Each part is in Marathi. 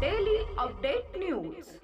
daily update news.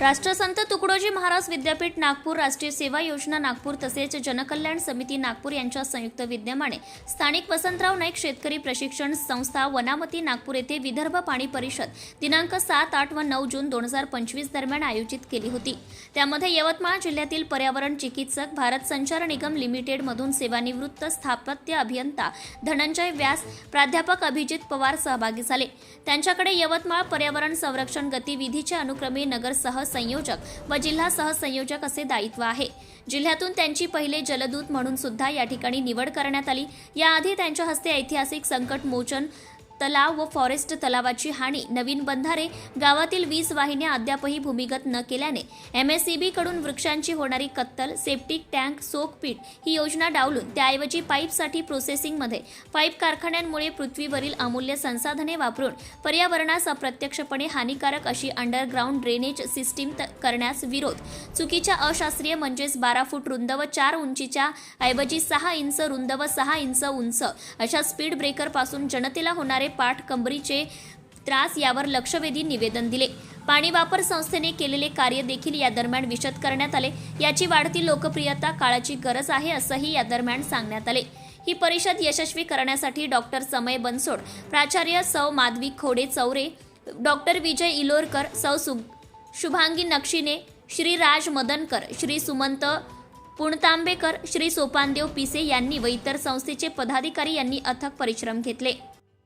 राष्ट्रसंत तुकडोजी महाराज विद्यापीठ नागपूर राष्ट्रीय सेवा योजना नागपूर तसेच जनकल्याण समिती नागपूर यांच्या संयुक्त विद्यमाने स्थानिक वसंतराव नाईक शेतकरी प्रशिक्षण संस्था वनामती नागपूर येथे विदर्भ पाणी परिषद दिनांक सात आठ व नऊ जून दोन हजार पंचवीस दरम्यान आयोजित केली होती. त्यामध्ये यवतमाळ जिल्ह्यातील पर्यावरण चिकित्सक भारत संचार निगम लिमिटेडमधून सेवानिवृत्त स्थापत्य अभियंता धनंजय व्यास प्राध्यापक अभिजित पवार सहभागी झाले. त्यांच्याकडे यवतमाळ पर्यावरण संरक्षण गतिविधीचे अनुक्रमे नगरसह सहसंयोजक व जिल्हा सहसंयोजक असे दायित्व आहे. जिल्ह्यातून त्यांची पहिले जलदूत म्हणून सुद्धा या ठिकाणी निवड करण्यात आली. याआधी त्यांच्या हस्ते ऐतिहासिक संकट मोचन तलाव व फॉरेस्ट तलावाची हानी नवीन बंधारे गावातील वीज वाहिन्या अद्यापही भूमिगत न केल्याने एमएसईबी कडून वृक्षांची होणारी कत्तल सेप्टिक टँक सोकपीठ ही योजना डावलून त्याऐवजी पाईपसाठी प्रोसेसिंगमध्ये पाईप कारखान्यांमुळे पृथ्वीवरील अमूल्य संसाधने वापरून पर्यावरणास अप्रत्यक्षपणे हानिकारक अशी अंडरग्राऊंड ड्रेनेज सिस्टीम त- करण्यास विरोध. चुकीच्या अशास्त्रीय म्हणजेच बारा फूट रुंद व चार उंचीच्या ऐवजी सहा इंच रुंद व सहा इंच उंच अशा स्पीड ब्रेकरपासून जनतेला होणारे पाठ कंबरीचे त्रास यावर लक्षवेधी निवेदन दिले. पाणी वापर संस्थेने केलेले कार्य देखील या दरम्यान विशद करण्यात आले. याची वाढती लोकप्रियता काळाची गरज आहे असंही या दरम्यान सांगण्यात आले. ही परिषद यशस्वी करण्यासाठी डॉक्टर समय बनसोड प्राचार्य सौ माधवी खोडे चौरे डॉक्टर विजय इलोरकर सौ सु शुभांगी नक्षीने श्री राज मदनकर श्री सुमंत पुणतांबेकर श्री सोपानदेव पिसे यांनी व इतर संस्थेचे पदाधिकारी यांनी अथक परिश्रम घेतले.